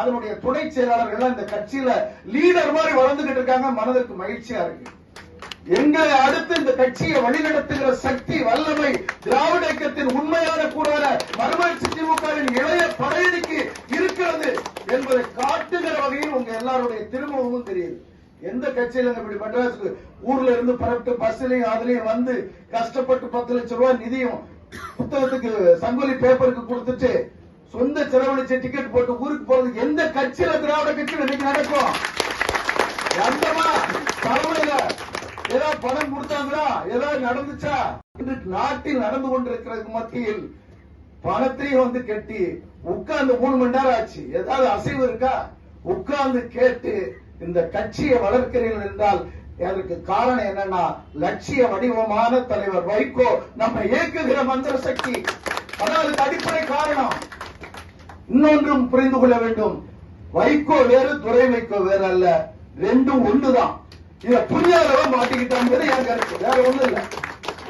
அதனுடைய துணை எல்லாம் இந்த கட்சியில லீடர் மாதிரி வளர்ந்துகிட்டு இருக்காங்க. மனதிற்கு மகிழ்ச்சியா இருக்கு. எங்களை அடுத்து இந்த கட்சியை வழிநடத்துகிற சக்தி வல்லமை திராவிட இயக்கத்தின் உண்மையான கூறான மறுமலர்ச்சி திமுகவின் இளைய படையணிக்கு இருக்கிறது என்பதை காட்டுகிற வகையில் உங்க எல்லாருடைய திரும்பவும் தெரியுது. எந்த கட்சியில இப்படி மெட்ராஸுக்கு ஊர்ல இருந்து பரப்பிட்டு பஸ்லயும் அதுலயும் வந்து கஷ்டப்பட்டு பத்து லட்சம் ரூபாய் நிதியும் புத்தகத்துக்கு சங்கொலி பேப்பருக்கு கொடுத்துட்டு சொந்த செலவழிச்ச டிக்கெட் போட்டு ஊருக்கு போறது எந்த கட்சியில திராவிட கட்சியில இன்னைக்கு நடக்கும்? எந்தமா தலைமையில ஏதாவது பணம் கொடுத்தாங்களா? ஏதாவது நடந்துச்சா? இன்று நாட்டில் நடந்து கொண்டிருக்கிறது மத்தியில் பணத்தையும் வந்து கட்டி உட்கார்ந்து மூணு மணி நேரம் ஆச்சு. ஏதாவது அசைவு இருக்கா? உட்கார்ந்து கேட்டு இந்த கட்சியை வளர்க்கிறீர்கள் என்றால் அதற்கு காரணம் என்னன்னா லட்சிய வடிவமான தலைவர் வைகோ நம்ம இயக்குகிற மந்திர சக்தி. அதான் அதுக்கு அடிப்படை காரணம். இன்னொன்றும் புரிந்து கொள்ள வேண்டும். வைகோ வேறு துறை வைக்கோ வேறு அல்ல. ரெண்டும் ஒண்ணுதான். இத புரியாதவ மாட்டிக்கிட்டாங்கிறது என் கருத்து வேற ஒண்ணு இல்ல.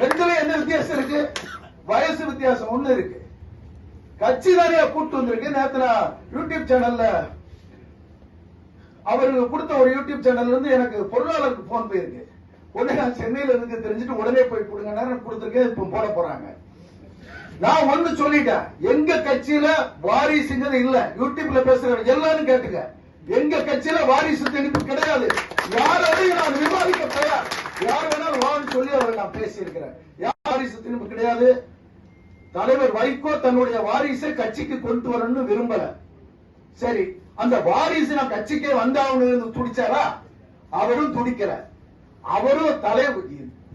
ரெண்டுல என்ன வித்தியாசம் இருக்கு? வயசு வித்தியாசம் ஒண்ணு இருக்கு. கட்சி நிறைய கூட்டு வந்திருக்கு. நேத்து யூடியூப் சேனல்ல அவருக்கு கொடுத்த ஒரு யூடியூப் சேனல்ல இருந்து எனக்கு பொருளாளருக்கு போன் போயிருக்கு. உடனே நான் சென்னையில இருந்து தெரிஞ்சுட்டு உடனே போய் கொடுங்க. நேரம் கொடுத்துருக்கேன் இப்ப போட போறாங்க. நான் ஒண்ணு சொல்லிட்டேன். எங்க கட்சியில வாரிசுங்கிறது இல்ல. யூடியூப்ல பேசுற எல்லாரும் கேட்டுங்க. எங்க கட்சியில வாரிசு திணிப்பு கிடையாது. யாரையும் நான் விவாதிக்க தயார். யார் வேணாலும் வான்னு சொல்லி அவரை நான் பேசியிருக்கிறேன். யார் வாரிசு திணிப்பு கிடையாது. தலைவர் வைகோ தன்னுடைய வாரிசை கட்சிக்கு கொண்டு வரணும்னு விரும்பல. சரி அந்த வாரிசு நான் கட்சிக்கே வந்தாகணும்னு துடிச்சாரா? அவரும் துடிக்கிற அவரும் தலைவர்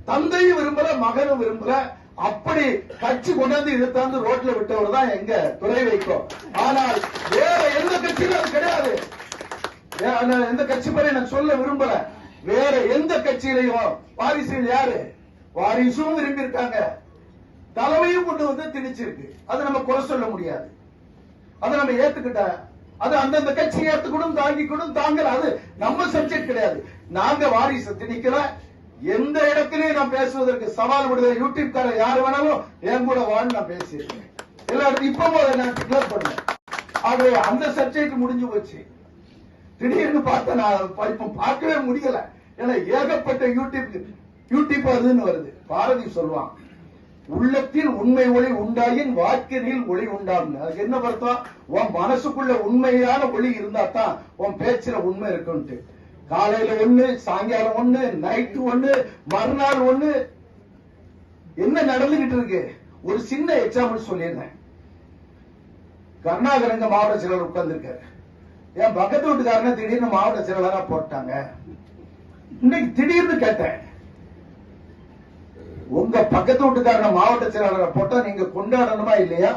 தந்தையும் விரும்பல மகனும் விரும்பல. அப்படி கட்சி கொண்டாந்து இழுத்தாந்து ரோட்ல விட்டவர் தான் எங்க துறை வைக்கும் ஆனால் வேற எந்த கட்சியிலும் அது கிடையாது. எந்த கட்சி பற்றி நான் சொல்ல விரும்பல. வேற எந்த கட்சியிலையும் வாரிசுகள் யாரு? வாரிசும் விரும்பி இருக்காங்க தலைமையும் கொண்டு வந்து திணிச்சிருக்கு. அது நம்ம குறை சொல்ல முடியாது. அதை நம்ம ஏத்துக்கிட்ட அது அந்தந்த கட்சி ஏத்துக்கணும் தாங்கிக்கணும் தாங்கல. அது நம்ம சப்ஜெக்ட் கிடையாது. நாங்க வாரிசு திணிக்கல. எந்த இடத்திலையும் நான் பேசுவதற்கு சவால் விடுதலை யூடியூப் கார யார் வேணாலும் என் கூட வான்னு நான் பேசியிருக்கேன். எல்லாருக்கும் இப்போ இப்ப நான் டிக்ளேர் பண்ணேன். ஆகவே அந்த சப்ஜெக்ட் முடிஞ்சு போச்சு. திடீர்னு பார்த்தா நான் இப்ப பார்க்கவே முடியல. ஏன்னா ஏகப்பட்ட யூடியூப் யூடியூப் அதுன்னு வருது. பாரதி சொல்லுவான் உள்ளத்தில் உண்மை ஒளி உண்டாயின் வாக்கினில் ஒளி உண்டாகும். அதுக்கு என்ன பார்த்தா உன் மனசுக்குள்ள உண்மையான ஒளி இருந்தா தான் உன் பேச்சுல உண்மை இருக்குன்ட்டு. காலையில ஒண்ணு சாயங்காலம் ஒண்ணு நைட்டு ஒண்ணு மறுநாள் ஒண்ணு. என்ன நடந்துகிட்டு இருக்கு? ஒரு சின்ன எக்ஸாம்பிள் சொல்லிடுறேன். கருணாகரங்க மாவட்ட செயலர் உட்கார்ந்துருக்காரு. என் பக்கத்து வீட்டுக்காரன திடீர்னு மாவட்ட செயலரா போட்டாங்க? இன்னைக்கு திடீர்னு கேட்டேன். உங்க பக்கத்து வீட்டுக்காரன மாவட்ட செயலாளரை போட்டா நீங்க கொண்டாடணுமா இல்லையா?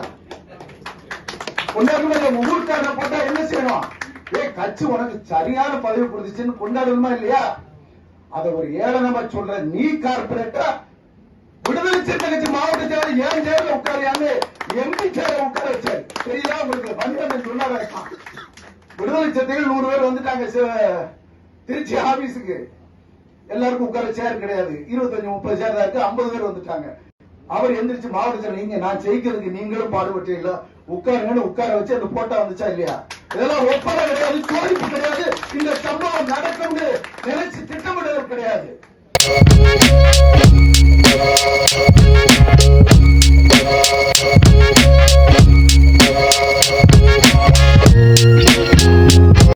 கொண்டாடணுமா இல்லையா உங்க ஊருக்காரனை போட்டா என்ன செய்யணும்? ஏ கட்சி உனக்கு சரியான பதவி கொடுத்துச்சுன்னு கொண்டாடணுமா இல்லையா? அத ஒரு ஏளனமா சொல்ற நீ கார்பரேட்டா விடுதலை சிறுத்தை கட்சி மாவட்ட செயலர் ஏன் சேர்ல உட்காரியான்னு எம்பி சேர உட்கார வச்சாரு. தெரியுதா உங்களுக்கு? பஞ்சம் சொன்னாரா விடுதலை சிறுத்தைகள் நூறு பேர் வந்துட்டாங்க திருச்சி ஆபீஸுக்கு. எல்லாருக்கும் உட்கார சேர் கிடையாது. இருபத்தஞ்சு முப்பது சேர் தான் இருக்கு. ஐம்பது பேர் வந்துட்டாங்க. அவர் எந்திரிச்சு மாவட்ட செயலர் நீங்க நான் ஜெயிக்கிறதுக்கு நீங்களும் பாடுபட்டீங்களா உட்காருங்கன்னு உட்கார வச்சு அந்த போட்டோ வந்துச்சா இல்லையா? இதெல்லாம் ஒப்பந்தம் கிடையாது சோதிப்பு கிடையாது. இந்த சம்பவம் நடக்கும்னு நினைச்சு திட்டமிடுதல் கிடையாது.